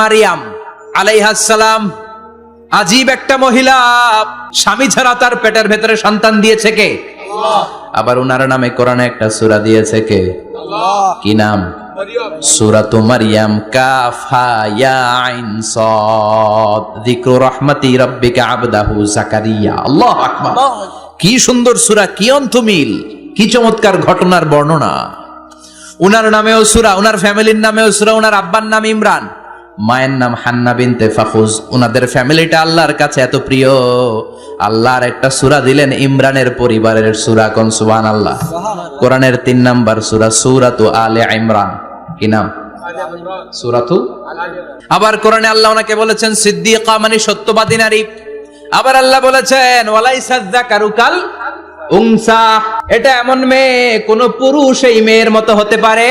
মারিয়াম আলাইহাসালাম আজীব একটা মহিলা, স্বামী ছাড়া তার পেটের ভেতরে সন্তান দিয়েছে কে? আবার উনার নামে কোরআনে একটা সূরা দিয়েছে কে? কি নাম? ইয়া আইন আবদাহু জাকারিয়া আকবার। কি সুন্দর সূরা, কি অন্তমিল, কি চমৎকার ঘটনার বর্ণনা। উনার নামেও সুরা, উনার ফ্যামিলির নামেও সুরা, উনার আব্বার নাম ইমরান। মায়ের নাম হান্না বিনতে ফাখুজ। উনাদের ফ্যামিলিটা আল্লাহর কাছে এত প্রিয়। আল্লাহর একটা সুরা দিলেন ইমরানের পরিবারের সুরা কোন? সুবান আল্লাহ কোরআনের তিন নাম্বার সুরা, সুরাতু আলে ইমরান। কি নাম? সুরাতু? আবার কোরআনে আল্লাহ ওনাকে বলেছেন, সিদ্দিকা মানে সত্যবাদী নারী। আবার আল্লাহ বলেছেন ওয়ালাইসা যাকারুকাল উংসা এটা এমন মেয়ে, কোন পুরুষ এই মেয়ের মতো হতে পারে।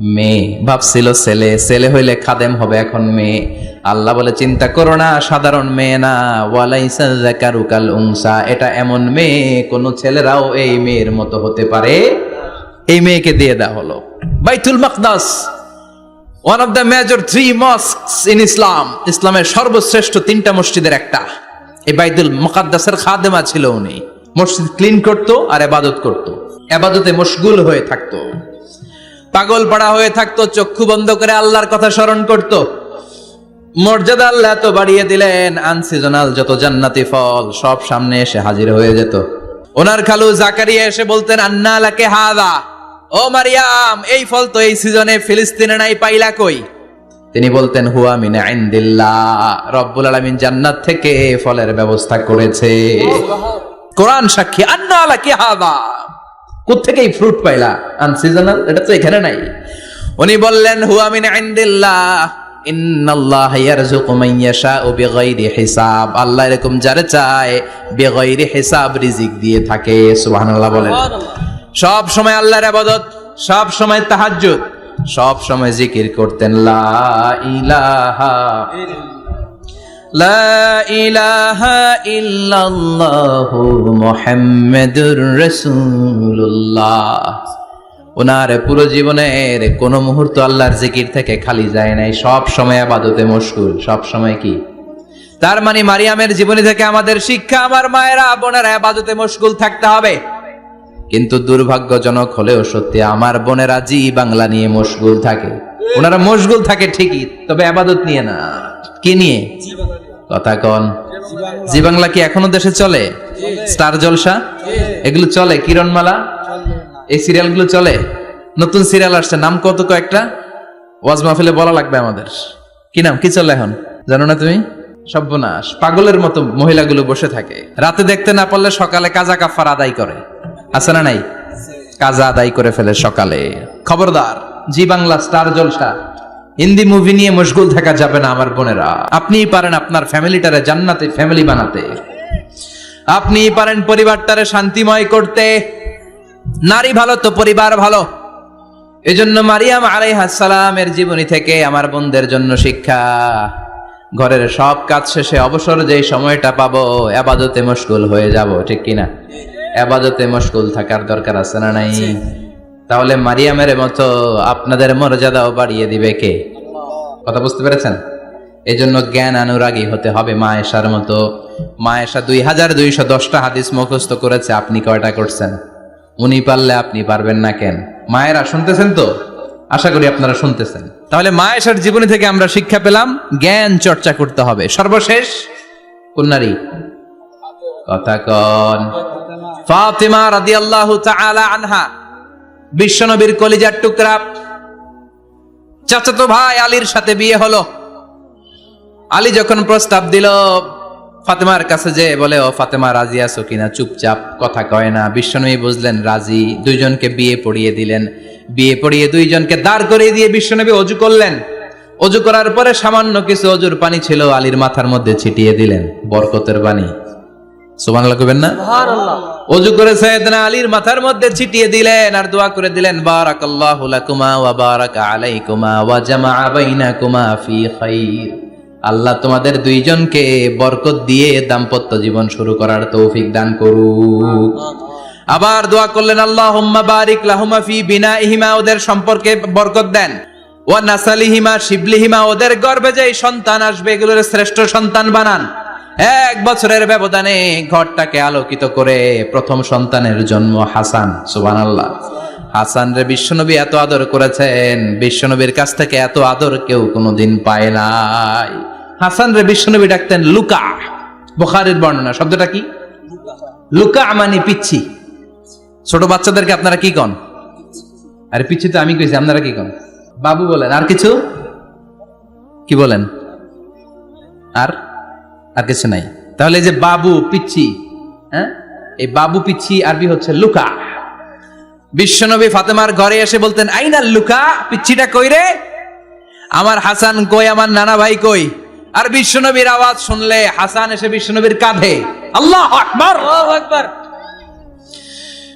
মেয়ে। ভাবছিল ছেলে। ছেলে হইলে খাদেম হবে এখন মেয়ে। আল্লাহ বলে, চিন্তা করো না, সাধারণ মেয়ে না। ওয়ালাইসা যাকারুকাল উংসা এটা এমন মেয়ে, কোনো ছেলেরাও এই মেয়ের মতো হতে পারে। এই মেয়েকে দিয়ে দেওয়া হলো। Baitul Maqdas one of the major three mosques in Islam ইসলামের সর্বশ্রেষ্ঠ তিনটা মসজিদের একটা। এই বাইতুল মুকাদ্দাসের খাদেমা ছিল উনি। মসজিদ ক্লিন করতো আর এবাদত করতো। এবাদতে মশগুল হয়ে থাকতো। পাগল পাড়া হয়ে থাকতো চক্ষু বন্ধ করে আল্লাহর কথা স্মরণ করত। মর্যাদা আল্লাহ এত বাড়িয়ে দিলেন আনসিজনাল যত জান্নাতি ফল সব সামনে এসে হাজির হয়ে যেত। ওনার খালু জাকারিয়া এসে বলতেন আন্না লাকে হাদা? ও মারিয়াম এই ফল তো এই সিজনে ফিলিস্তিনে নাই পাইলা কই? তিনি বলতেন হুয়া মিনা ইনদিল্লাহ রব্বুল আলামিন জান্নাত থেকে ফলের ব্যবস্থা করেছে। কোরআন সাক্ষী আন্না লাকে হাদা? কোথেকে এই ফ্রুট পাইলা? আনসিজনাল এটা তো এখানে নাই। উনি বললেন হুয়া মিন ইনদিল্লাহ। ইন্নাল্লাহ ইয়ারযুকু মান ইয়াশাউ বিগাইরি হিসাব। আল্লাহ এরকম যারে চায় বিগাইরি হিসাব রিজিক দিয়ে থাকে সুবহানাল্লাহ বলেন। সব সময় আল্লাহর ইবাদত সব সময় তাহাজ্জুদ সব সময় জিকির করতেন লা ইলাহা ইল্লাল্লাহু। ওনার পুরো জীবনের কোন মুহূর্ত আল্লাহর জিকির থেকে খালি যায় নাই, সব সময় আবাদতে মশগুল। সব সময় কি? তার মানে মারিয়ামের জীবনী থেকে আমাদের শিক্ষা, আমার মায়েরা, বোনেরা আবাদতে মশগুল থাকতে হবে। কিন্তু দুর্ভাগ্যজনক হলেও সত্যি আমার বোনেরা জি বাংলা নিয়ে মশগুল থাকে। ওনারা মশগুল থাকে ঠিকই, তবে আবাদত নিয়ে না। কি নিয়ে? কথা কন। জি বাংলা কি এখনও দেশে চলে? স্টার জলসা? এগুলো চলে? কিরণমালা? এই সিরিয়ালগুলো চলে? নতুন সিরিয়াল আসছে, নাম কত কয়েকটা? ওয়াজ মাহফিলে বলা লাগবে আমাদের। কি নাম? কি চলে এখন? জানো না তুমি? সর্বনাশ পাগলের মতো মহিলাগুলো বসে থাকে। রাতে দেখতে না পারলে সকালে কাজা কাফার আদায় করে। আছে না নাই? কাজা আদায় করে ফেলে সকালে। খবরদার। Zee Bangla Star Jalsha. Hindi movie নিয়ে মশগুল থাকা যাবে না আমার বোনেরা। আপনিই পারেন আপনার ফ্যামিলিটারে জান্নাতে ফ্যামিলি বানাতে। আপনিই পারেন পরিবারটারে শান্তিময় করতে। নারী ভালো তো পরিবার ভালো। এজন্য মারিয়াম আলাইহাসালামের জীবনী থেকে আমার বোনদের জন্য শিক্ষা। ঘরের সব কাজ শেষে অবসর যে সময়টা পাবো, আবাদতে মশগুল হয়ে যাব, ঠিক কিনা? আবাদতে মশগুল থাকার দরকার আছে না নাই? তাহলে মারিয়ামের মতো আপনাদের মর্যাদাও বাড়িয়ে দিবে কে? কথা বুঝতে পেরেছেন? এই জন্য জ্ঞান অনুরাগী হতে হবে মা এসার মতো। মা এসা দুই হাজার দুইশো দশটা হাদিস মুখস্থ করেছে, আপনি কয়টা করছেন? উনি পারলে আপনি পারবেন না কেন? মায়েরা শুনতেছেন তো? আশা করি আপনারা শুনতেছেন। তাহলে মা এসার জীবনী থেকে আমরা শিক্ষা পেলাম, জ্ঞান চর্চা করতে হবে। সর্বশেষ কোন নারী কথা কন। ফাতিমা রাদিয়াল্লাহু তাআলা আনহা। বিশ্বনবীর কলিজার টুকরা। চাচাতো ভাই আলীর সাথে বিয়ে হলো। আলী যখন প্রস্তাব দিল, ফাতেমার কাছে যে বলে, ও ফাতেমা, রাজি আছো কিনা? চুপচাপ কথা কয় না। বিশ্বনবী বুঝলেন, রাজি। দুইজনকে বিয়ে পড়িয়ে দিলেন। বিয়ে পড়িয়ে দুইজনকে দাঁড় করিয়ে দিয়ে বিশ্বনবী অজু করলেন। অজু করার পরে সামান্য কিছু অজুর পানি ছিল, আলীর মাথার মধ্যে ছিটিয়ে দিলেন। বরকতের পানি সুবহানাল্লাহ কইবেন না? অজু করে সৈয়দনা আলীর মাথার মধ্যে ছিটিয়ে দিলেন আর দোয়া করে দিলেন, বারাকাল্লাহু লাকুমা ওয়া বারাকা আলাইকুমা ওয়া জামাআ বাইনাকুমা ফি খাইর। আল্লাহ তোমাদের দুইজনকে বরকত দিয়ে দাম্পত্য জীবন শুরু করার তৌফিক দান করুক। আবার দোয়া করলেন আল্লাহ বারিক লাহুমা ফি বিনাইহিমা, ওদের সম্পর্কে বরকত দেন। ওয়া নাসালিহিমা, শিবলিহিমা, ওদের গর্ভে যে সন্তান আসবে, এগুলোর শ্রেষ্ঠ সন্তান বানান। এক বছরের ব্যবধানে ঘরটাকে আলোকিত করে প্রথম সন্তানের জন্ম হাসান, সুবহানাল্লাহ। হাসান রে বিশ্বনবী এত আদর করেছেন, বিশ্বনবীর কাছ থেকে এত আদর কেউ কোনোদিন পায় নাই। হাসান রে বিশ্বনবী ডাকতেন লুকা, বোখারের বর্ণনা, শব্দটা কি? লুকা মানে পিচ্ছি। ছোট বাচ্চাদেরকে আপনারা কি কন? আরে পিচ্ছি তো আমি কইছি, আপনারা কি কন? বাবু বলেন, আর কিছু? কি বলেন? আর? আর কিছু নাই। তাহলে যে বাবু, পিচ্ছি হ্যাঁ? এই বাবু, পিচ্ছি, আরবি হচ্ছে লুকা। বিশ্বনবী ফাতেমার ঘরে এসে বলতেন, আইনা লুকা, পিচ্ছিটা কই রে? আমার হাসান কই, আমার নানা ভাই কই? আর বিশ্বনবীর আওয়াজ শুনলে হাসান এসে বিশ্বনবীর কাঁধে, আল্লাহ আকবার! আকবার।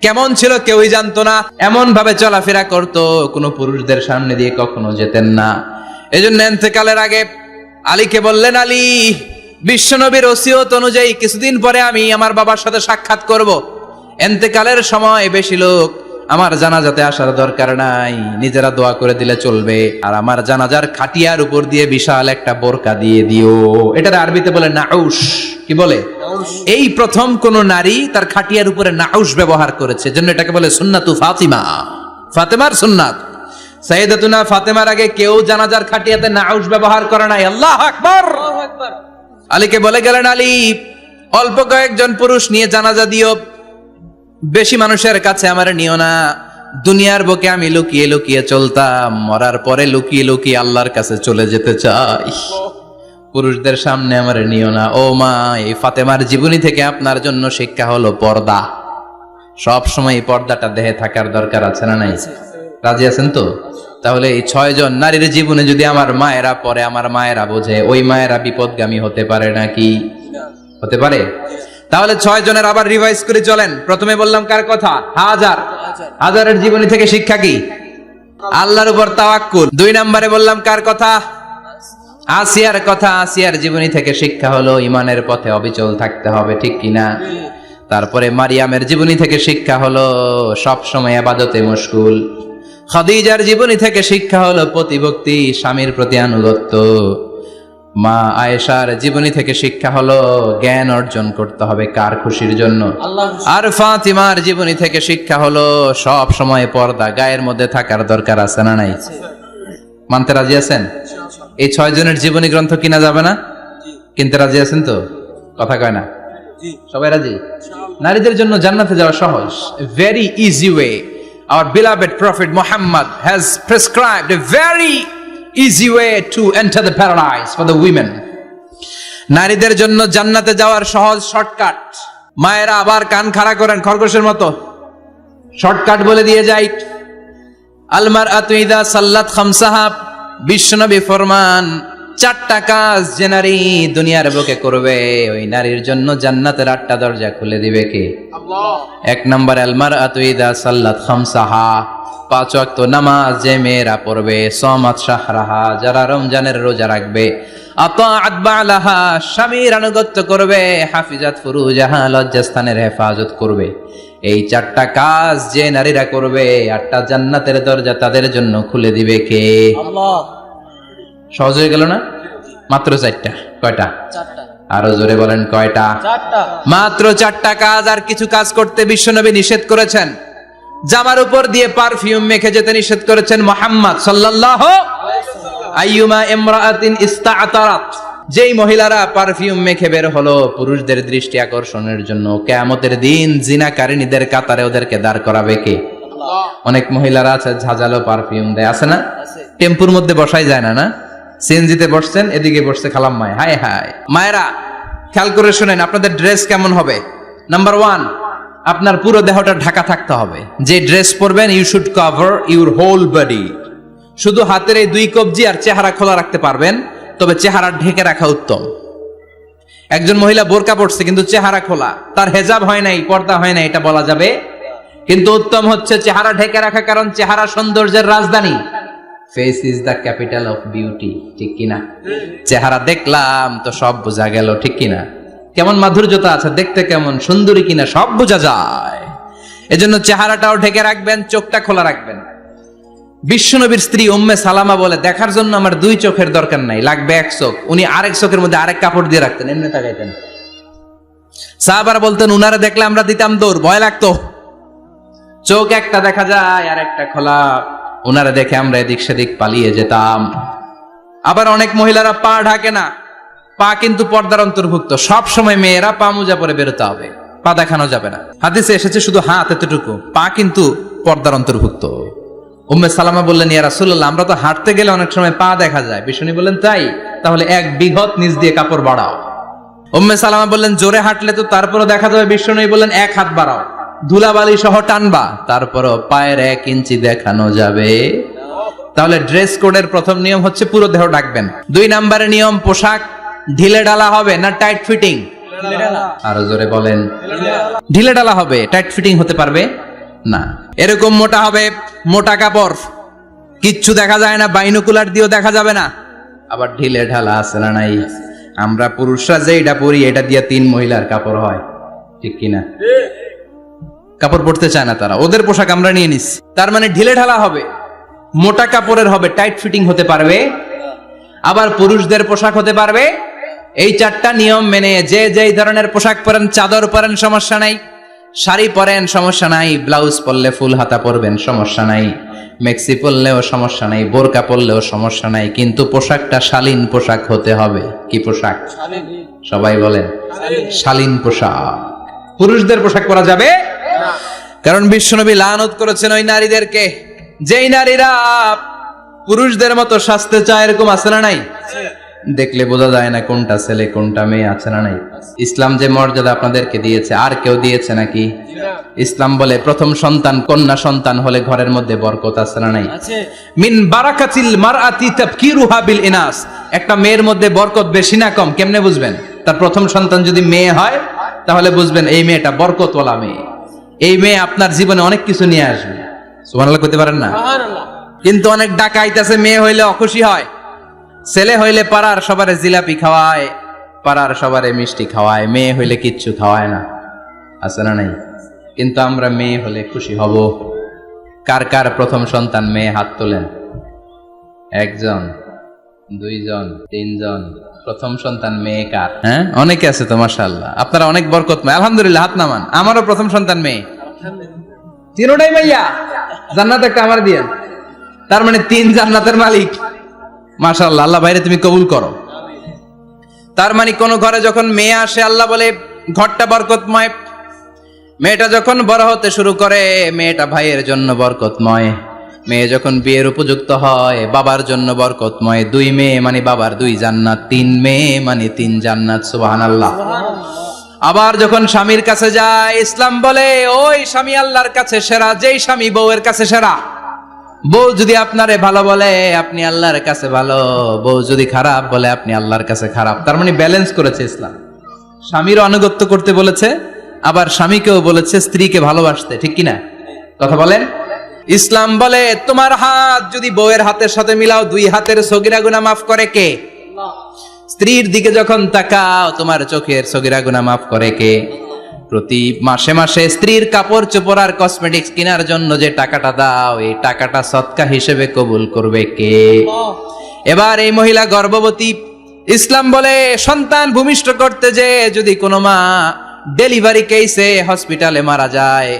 কেমন ছিল কেউই জানতো না। এমন ভাবে চলাফেরা করতো, কোনো পুরুষদের সামনে দিয়ে কখনো যেতেন না। এজন্য এন্তেকালের আগে আলীকে বললেন, আলী, বিশ্বনবীর ওসিয়ত অনুযায়ী কিছুদিন পরে আমি আমার বাবার সাথে সাক্ষাৎ করব। এন্তেকালের সময় বেশি লোক আমার জানাজাতে আসার দরকার নাই। নিজেরা দোয়া করে দিলে চলবে। আর আমার জানাজার খাটিয়ার উপর দিয়ে বিশাল একটা বোরকা দিয়ে দিও। এটার আরবিতে বলে নাউস কি বলে? এই প্রথম কোন নারী তার খাটিয়ার উপরে নাউস ব্যবহার করেছে। জন্য এটাকে বলে সুন্নাতু ফাতিমা। ফাতেমার সুন্নাত। সাইয়েদাতুনা ফাতেমার আগে কেউ জানাজার খাটিয়াতে নাউস ব্যবহার করে নাই। আল্লাহ আকবার! আকবার। আলীকে বলে গেলেন আলী অল্প কয়েকজন পুরুষ নিয়ে জানাজা দিও। বেশি মানুষের কাছে আমার নিও না। দুনিয়ার বুকে আমি লুকিয়ে লুকিয়ে চলতাম, মরার পরে লুকিয়ে লুকিয়ে আল্লাহর কাছে চলে যেতে চাই। পুরুষদের সামনে আমার নিও না। ও মা, এই ফাতেমার জীবনী থেকে আপনার জন্য শিক্ষা হলো পর্দা। সব সময় পর্দাটা দেহে থাকার দরকার আছে না নাই? রাজি আছেন তো? তাহলে এই ছয়জন নারীর জীবনে যদি আমার মায়েরা পরে আমার মায়েরা বোঝে, ওই মায়েরা বিপদগামী হতে পারে নাকি? হতে পারে? তাহলে ছয় জনের আবার রিভাইজ করে চলেন। প্রথমে বললাম কার কথা? হাজার। হাজারের জীবনী থেকে শিক্ষা কি? আল্লাহর উপর তাওয়াক্কুল। দুই নম্বরে বললাম কার কথা? আসিয়ার কথা। আসিয়ার জীবনী থেকে শিক্ষা হলো ইমানের পথে অবিচল থাকতে হবে, ঠিক কিনা তারপরে মারিয়ামের জীবনী থেকে শিক্ষা হলো সব সময় আবাদতে মুশকুল। খাদিজার জীবনী থেকে শিক্ষা হলো প্রতিভক্তি, স্বামীর প্রতি আনুগত্য। মা আয়েশার জীবনী থেকে শিক্ষা হলো জ্ঞান অর্জন করতে হবে কার খুশির জন্য? আর ফাতিমার জীবনী থেকে শিক্ষা হলো সব সময় পর্দা গায়ের মধ্যে থাকার দরকার আছে না নাই? মানতে রাজি আছেন? এই ছয় জনের জীবনী গ্রন্থ কিনা যাবে না? কিনতে রাজি আছেন তো? কথা কয় না? সবাই রাজি? নারীদের জন্য জান্নাতে যাওয়া সহজ। Very easy way our beloved prophet Muhammad has prescribed a very way to to enter the paradise for the women. নারীদের জন্য জান্নাতে যাওয়ার সহজ শর্টকাট মায়েরা আবার কান খাড়া করেন খরগোশের মতো। শর্টকাট বলে দিয়ে যাই আলমার আতুইদা সাল্লাত খামসাহা। বিশ্বনবী ফরমান চারটা কাজ যে নারী দুনিয়ার বুকে করবে ওই নারীর জন্য জান্নাতের আটটা দরজা খুলে দিবে কে? এক নম্বর আলমার আতুইদা সাল্লাত খামসাহা। পাঁচ ওয়াক্ত নামাজ যে মেয়েরা পড়বে সমাত শাহরাহা যারা রমজানের রোজা রাখবে আতাআত স্বামীর আনুগত্য করবে হাফিজাত ফুরুজাহা লজ্জাস্থানের হেফাজত করবে। এই চারটা কাজ যে নারীরা করবে আটটা জান্নাতের দরজা তাদের জন্য খুলে দিবে কে? সহজ হয়ে গেল না? মাত্র চারটা কয়টা? আরও জোরে বলেন কয়টা? মাত্র চারটা কাজ আর কিছু কাজ করতে বিশ্বনবী নিষেধ করেছেন। জামার উপর দিয়ে পারফিউম মেখে যেতে নিষেধ করেছেন মোহাম্মদ আইয়ুমা ইস্তাআতারাত। যেই মহিলারা পারফিউম মেখে বের হলো পুরুষদের দৃষ্টি আকর্ষণের জন্য কেয়ামতের দিন জিনাকারিনীদের কাতারে ওদেরকে দাঁড় করাবে কে? অনেক মহিলারা আছে ঝাঁঝালো পারফিউম দেয় আছে না? টেম্পুর মধ্যে বসাই যায় না না? সিএনজিতে বসছেন এদিকে বসছে খালাম মায়। হাই হাই মায়েরা খেয়াল করে শোনেন আপনাদের ড্রেস কেমন হবে? নাম্বার ওয়ান আপনার পুরো দেহটা ঢাকা থাকতে হবে। যে ড্রেস পরবেন you should cover your whole body শুধু হাতের এই দুই কবজি আর চেহারা খোলা রাখতে পারবেন, তবে চেহারা ঢেকে রাখা উত্তম। একজন মহিলা বোরকা পড়ছে কিন্তু চেহারা খোলা। তার হেজাব হয় নাই, পর্দা হয় নাই, এটা বলা যাবে। কিন্তু উত্তম হচ্ছে চেহারা ঢেকে রাখা, কারণ চেহারা সৌন্দর্যের রাজধানী। Face is the capital of beauty ঠিক কিনা? চেহারা দেখলাম তো সব বোঝা গেল, ঠিক কিনা? কেমন মাধুর্যতা আছে, দেখতে কেমন, সুন্দরী কিনা, সব বোঝা যায়। এজন্য চেহারাটাও ঢেকে রাখবেন, চোখটা খোলা রাখবেন। বিশ্বনবীর স্ত্রী উম্মে সালামা বলে, দেখার জন্য আমার দুই চোখের দরকার নাই, লাগবে এক চোখ। উনি আরেক চোখের মধ্যে আরেক কাপড় দিয়ে রাখতেন, এমনি তাকাইতেন। সাহাবারা বলতেন, উনারা দেখলে আমরা দিতাম দৌড়, ভয় লাগতো। চোখ একটা দেখা যায়, আর একটা খোলা। উনারে দেখে আমরা এদিক সেদিক পালিয়ে যেতাম। আবার অনেক মহিলারা পা ঢাকে না। পা কিন্তু পর্দার অন্তর্ভুক্ত। সব সময় মেয়েরা পা মোজা পরে বেরোতে হবে। পা দেখানো যাবে না। হাদিসে এসেছে শুধু হাত এতটুকু। পা কিন্তু পর্দার অন্তর্ভুক্ত। উম্মে সালামা বললেন, ইয়া রাসূলুল্লাহ, আমরা তো হাঁটতে গেলে অনেক সময় পা দেখা যায়। বিষ্ণু বললেন, তাই? তাহলে এক বিঘত নিচ দিয়ে কাপড় বাড়াও। উম্মে সালামা বললেন, জোরে হাঁটলে তো তারপরও দেখা যাবে। বিষ্ণু বললেন, এক হাত বাড়াও। ধুলাবালি সহ টানবা, তারপরও পায়ের এক ইঞ্চি দেখানো যাবে। তাহলে ড্রেস কোডের প্রথম নিয়ম হচ্ছে পুরো দেহ ডাকবেন দুই নম্বরের নিয়ম, পোশাক ঢিলে ডালা হবে না টাইট ফিটিং আরও জোরে বলেন। ঢিলে ডালা হবে টাইট ফিটিং হতে পারবে? না। এরকম মোটা হবে মোটা কাপড়। কিচ্ছু দেখা যায় না বাইনোকুলার দিয়েও দেখা যাবে না। আবার ঢিলে ঢালা আছে না নাই? আমরা পুরুষরা যে এটা পরি এটা দিয়ে তিন মহিলার কাপড় হয়। ঠিক কিনা? কাপড় পরতে চায় না তারা। ওদের পোশাক আমরা নিয়ে নিস তার মানে ঢিলে ঢালা হবে মোটা কাপড়ের হবে টাইট ফিটিং হতে পারবে। আবার পুরুষদের পোশাক হতে পারবে এই চারটা নিয়ম মেনে যে যেই ধরনের পোশাক পরেন, চাদর পরেন, সমস্যা নাই। শাড়ি পরেন, সমস্যা নাই। ব্লাউজ পরলে ফুল হাতা পরবেন, সমস্যা নাই। মেক্সি পরলেও সমস্যা নাই। বোরকা পরলেও সমস্যা নাই। কিন্তু পোশাকটা শালীন পোশাক হতে হবে। কি পোশাক? সবাই বলেন, শালীন পোশাক। পুরুষদের পোশাক পরা যাবে? কারণ বিশ্বনবী লানত করেছেন ওই নারীদেরকে। যেই নারীরা পুরুষদের মতো স্বাস্থ্য চায়, এরকম আছে না নাই? দেখলে বোঝা যায় না কোনটা ছেলে কোনটা মেয়ে আছে না নাই। ইসলাম যে মর্যাদা আপনাদেরকে দিয়েছে আর কেউ দিয়েছে নাকি? ইসলাম বলে প্রথম সন্তান কন্যা সন্তান হলে ঘরের মধ্যে বরকত আছে না নাই? মিন বারাকাতিল মারআতি তাফকিরুহা বিল ইনাস। একটা মেয়ের মধ্যে বরকত বেশি না কম কেমনে বুঝবেন? তার প্রথম সন্তান যদি মেয়ে হয় তাহলে বুঝবেন এই মেয়েটা বরকতওয়ালা মেয়ে। এই মেয়ে আপনার জীবনে অনেক কিছু নিয়ে আসবে। সুবহানাল্লাহ করতে পারেন না? কিন্তু অনেক ডাকাইতেছে মেয়ে হইলে অখুশি হয়। ছেলে হইলে পাড়ার সবারে জিলাপি খাওয়ায়, পাড়ার সবারে মিষ্টি খাওয়ায়, মেয়ে হইলে কিচ্ছু খাওয়ায় না। আছে না নাই? কিন্তু আমরা মেয়ে হলে খুশি হব। কার কার প্রথম সন্তান মেয়ে হাত তোলেন? একজন, দুইজন, তিনজন। প্রথম সন্তান মেয়ে কার? হ্যাঁ? অনেকে আছে তো, মাশাআল্লাহ। আপনারা অনেক বরকতময়। আলহামদুলিল্লাহ, হাত নামান। আমারও প্রথম সন্তান মেয়ে। তিনোটাই মাইয়া জান্নাত একটা আমার দিয়েন তার মানে তিন জান্নাতের মালিক। মাশাআল্লাহ, আল্লাহ বাইরে তুমি কবুল করো। তার মানে কোন ঘরে যখন মেয়ে আসে, আল্লাহ বলে, ঘরটা বরকতময়। মেয়েটা যখন বড় হতে শুরু করে, মেয়েটা ভাইয়ের জন্য বরকতময়। মেয়ে যখন বিয়ের উপযুক্ত হয়, বাবার জন্য বরকতময়। দুই মেয়ে মানে বাবার দুই জান্নাত, তিন মেয়ে মানে তিন জান্নাত, সুবহানাল্লাহ। আবার যখন স্বামীর কাছে যায়, ইসলাম বলে, ওই স্বামী আল্লাহর কাছে সেরা, যেই স্বামী বউয়ের কাছে সেরা। বউ যদি আপনারে ভালো বলে আপনি আল্লাহর কাছে ভালো। বউ যদি খারাপ বলে আপনি আল্লাহর কাছে খারাপ। তার মানে ব্যালেন্স করেছে ইসলাম। স্বামীর আনুগত্য করতে বলেছে আবার স্বামীকেও বলেছে স্ত্রীকে ভালোবাসতে ঠিক কিনা? কথা বলেন? ইসলাম বলে তোমার হাত যদি বউয়ের হাতের সাথে মিলাও দুই হাতের সগিরা গুনা মাফ করে কে? স্ত্রীর দিকে যখন তাকাও তোমার চোখের সগিরা গুনা মাফ করে কে? প্রতি মাসে মাসে স্ত্রীর কাপড় চোপড় আর কসমেটিক্স কেনার জন্য যে টাকাটা দাও, এই টাকাটা সৎকা হিসেবে কবুল করবে কে? এবার এই মহিলা গর্ভবতী, ইসলাম বলে, সন্তান ভূমিষ্ঠ করতে যে যদি কোনো মা ডেলিভারি কেসে হসপিটালে মারা যায়,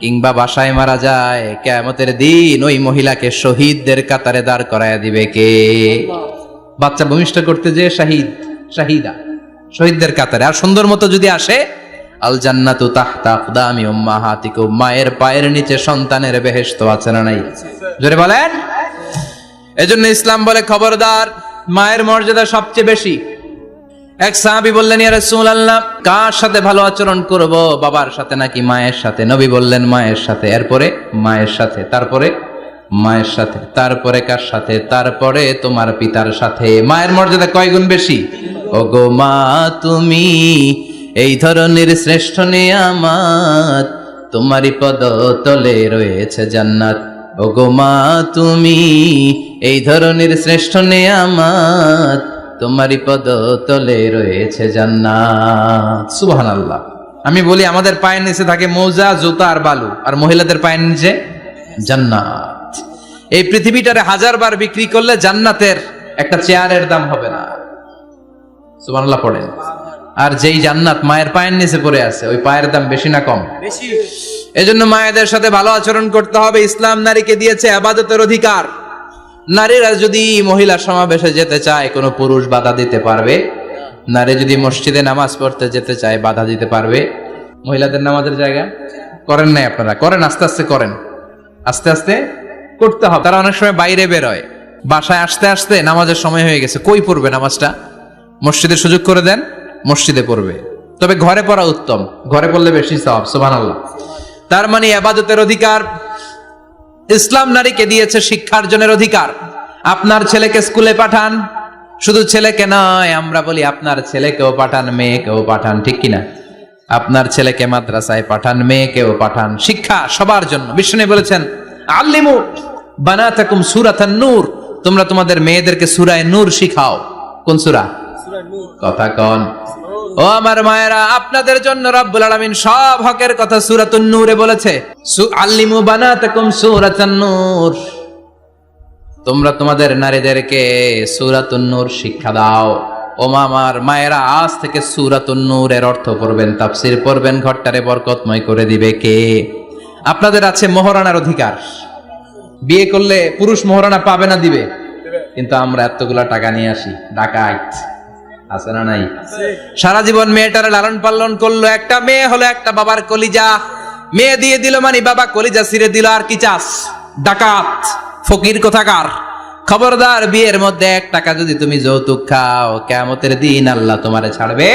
কিংবা বাসায় মারা যায় কেমতের দিন ওই মহিলাকে শহীদদের কাতারে দাঁড় করায় দিবে কে? বাচ্চা ভূমিষ্ঠ করতে যে শাহিদ, শাহিদা, শহীদদের কাতারে। আর সুন্দর মতো যদি আসে আল জান্নাতু তাহতা আকদামি উম্মাহাতিকুম, মায়ের পায়ের নিচে সন্তানের বেহেশত আছে না নাই? জোরে বলেন? এজন্য ইসলাম বলে খবরদার, মায়ের মর্যাদা সবচেয়ে বেশি। এক সাহাবী বললেন, ইয়া রাসূলুল্লাহ, কার সাথে ভালো আচরণ করব? বাবার সাথে নাকি মায়ের সাথে? নবী বললেন, মায়ের সাথে। এরপরে, মায়ের সাথে। তারপরে, মায়ের সাথে। তারপরে, কার সাথে? তারপরে, তোমার পিতার সাথে। মায়ের মর্যাদা কয় গুণ বেশি? ও গো মা, তুমি এই ধরনের শ্রেষ্ঠ নিয়ামত তোমারই পদ তলে রয়েছে জান্নাত। ও গো মা, তুমি এই ধরনের শ্রেষ্ঠ নিয়ামত তোমারই পদ তলে রয়েছে জান্নাত। সুবহানাল্লাহ। আমি বলি, আমাদের পায়ের নিচে থাকে মৌজা, জুতা আর বালু, আর মহিলাদের পায়ের নিচে জান্নাত। এই পৃথিবীটারে হাজার বার বিক্রি করলে জান্নাতের একটা চেয়ারের দাম হবে না। সুবহানাল্লাহ পড়েন। আর যেই জান্নাত মায়ের পায়ের নিচে পড়ে আছে ওই পায়ের দাম বেশি না কম? এজন্য মায়েদের সাথে ভালো আচরণ করতে হবে। ইসলাম নারীকে দিয়েছে আবাদতের অধিকার। নারীরা যদি মহিলা সমাবেশে যেতে চায় কোনো পুরুষ বাধা দিতে পারবে। নারী যদি মসজিদে নামাজ পড়তে যেতে চায় বাধা দিতে পারবে। মহিলাদের নামাজের জায়গা? করেন নাই আপনারা? করেন আস্তে আস্তে করেন। আস্তে আস্তে করতে হবে। তারা অনেক সময় বাইরে বেরোয়। বাসায় আসতে আসতে নামাজের সময় হয়ে গেছে। কই পড়বে নামাজটা? মসজিদে সুযোগ করে দেন। মসজিদে পড়বে। তবে ঘরে পড়া উত্তম। ঘরে পড়লে বেশি সব সুবহানাল্লাহ। তার মানে আবাদতের অধিকার, ইসলাম নারীকে দিয়েছে শিক্ষার্জনের অধিকার। আপনার ছেলেকে স্কুলে পাঠান, শুধু ছেলেকে নয়, আমরা বলি আপনার ছেলেকেও পাঠান, মেয়েকেও পাঠান, ঠিক কিনা? আপনার ছেলেকে মাদ্রাসায় পাঠান, মেয়েকেও পাঠান, শিক্ষা সবার জন্য। বিষ্ণু বলেছেন, আল্লিমু বানাতাকুম সূরাতান নূর। তোমরা তোমাদের মেয়েদেরকে সুরায় নূর শিখাও। কোন সূরা? কথা কন। ও আমার মায়েরা, আপনাদের জন্য রব্বুল আলামিন সব হকের কথা সূরাতুন নূরে বলেছে। আল্লিমু বানাতাকুম সূরাতান নূর। তোমরা তোমাদের নারীদেরকে সূরাতুন নূর শিক্ষা দাও। ও মামার মায়েরা, আজ থেকে সূরাতুন নূরের অর্থ পড়বেন, তাফসীর পড়বেন, ঘরটারে বরকতময় করে দিবে কে? আপনাদের আছে মোহরানার অধিকার। বিয়ে করলে পুরুষ মোহরানা পাবে না দিবে। কিন্তু আমরা এতগুলা টাকা নিয়ে আসি ডাকাইত আছে না নাই? সারা জীবন মেয়েটার লালন পালন করল একটা মেয়ে হলো একটা বাবার কলিজা। মেয়ে দিয়ে দিল মানে বাবা কলিজা ছিঁড়ে দিল আর কি চাস? ডাকাত ফকির কোথাকার? খবরদার বিয়ের মধ্যে এক টাকা যদি তুমি যৌতুক খাও কেমতের দিন আল্লাহ তোমারে ছাড়বে।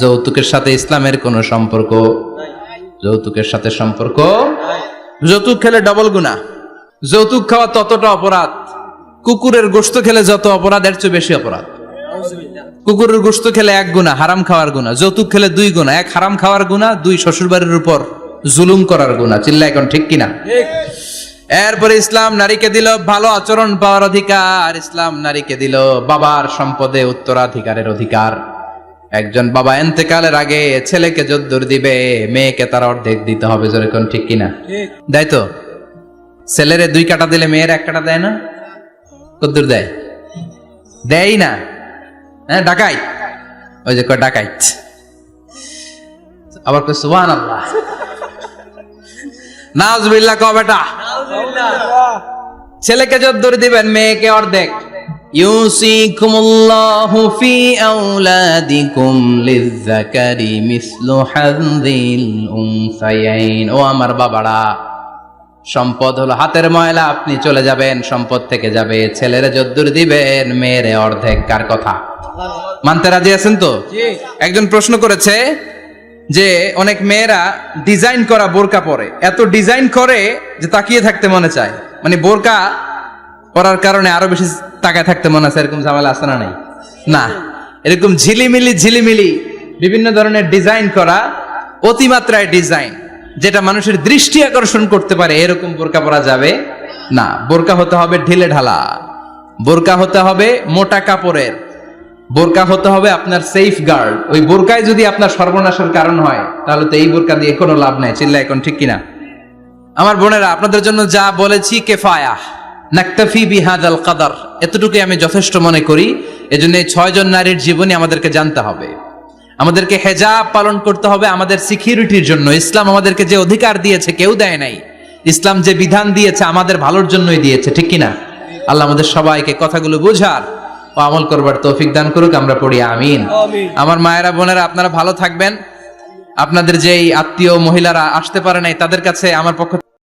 যৌতুকের সাথে ইসলামের কোনো সম্পর্ক? যৌতুকের সাথে সম্পর্ক? যৌতুক খেলে ডবল গুণা যৌতুক খাওয়া ততটা অপরাধ। কুকুরের গোস্ত খেলে যত অপরাধ এর চেয়ে বেশি অপরাধ। কুকুরের গোস্ত খেলে এক গুণা হারাম খাওয়ার গুণা। যৌতুক খেলে দুই গুণা। এক হারাম খাওয়ার গুণা দুই শ্বশুরবাড়ির উপর জুলুম করার গুণা। চিল্লা এখন ঠিক কিনা? এরপরে ইসলাম নারীকে দিল ভালো আচরণ পাওয়ার অধিকার। ইসলাম নারীকে দিল বাবার সম্পদে উত্তরাধিকারের অধিকার। একজন বাবা এন্তেকালের আগে ছেলেকে যদ্দুর দিবে মেয়েকে তার অর্ধেক দিতে হবে। যেরকম ঠিক কিনা? দেয় তো? ছেলেরে দুই কাটা দিলে মেয়ের এক কাটা দেয় না? কদ্দুর দেয়? দেয় না। হ্যাঁ ডাকাই। ওই যে ডাকাইত আবার কয় সুবহান আল্লাহ কও বেটা। ছেলেকে যদ্দুর দিবেন, মেয়েকে অর্ধেক। ইউসিকুমুল্লাহু ফি আওলাদিকুম লিযযাকারি মিসলু হাযিল উনসায়াইন। ও আমার বাবারা। সম্পদ হলো হাতের ময়লা আপনি চলে যাবেন সম্পদ থেকে যাবে ছেলেরে যদ্দুর দিবেন মেয়েরে অর্ধেক কার কথা? মানতে রাজি আছেন তো? একজন প্রশ্ন করেছে যে অনেক মেয়েরা ডিজাইন করা বোরকা পরে। এত ডিজাইন করে যে তাকিয়ে থাকতে মনে চায়। মানে বোরকা পরার কারণে আরও বেশি তাকায় থাকতে মনে আছে এরকম ঝামেলা আছে না নাই? না। এরকম ঝিলিমিলি ঝিলিমিলি বিভিন্ন ধরনের ডিজাইন করা অতিমাত্রায় ডিজাইন। যেটা মানুষের দৃষ্টি আকর্ষণ করতে পারে, এরকম বোরকা পরা যাবে না। বোরকা হতে হবে ঢিলে ঢালা। বোরকা হতে হবে মোটা কাপড়ের। বোরকা হতে হবে আপনার সেফ গার্ড ওই বোরকায় যদি আপনার সর্বনাশের কারণ হয়, তাহলে তো এই বোরকা দিয়ে কোনো লাভ নাই। চিল্লা এখন, ঠিক কিনা? আমার বোনেরা, আপনাদের জন্য যা বলেছি কেফায়া। নাক্তাফি বিহাদাল কাদার। এতটুকুই আমি যথেষ্ট মনে করি। এজন্য ছয়জন নারীর জীবনী আমাদেরকে জানতে হবে। আমাদেরকে হেজাব পালন করতে হবে আমাদের সিকিউরিটির জন্য। ইসলাম আমাদেরকে যে অধিকার দিয়েছে কেউ দেয় নাই। ইসলাম যে বিধান দিয়েছে আমাদের ভালোর জন্যই দিয়েছে ঠিক কিনা? আল্লাহ আমাদের সবাইকে কথাগুলো বুঝার ও আমল করবার তৌফিক দান করুক আমরা পড়ি আমিন। আমার মায়েরা বোনেরা আপনারা ভালো থাকবেন। আপনাদের যেই আত্মীয় মহিলারা আসতে পারে নাই তাদের কাছে আমার পক্ষ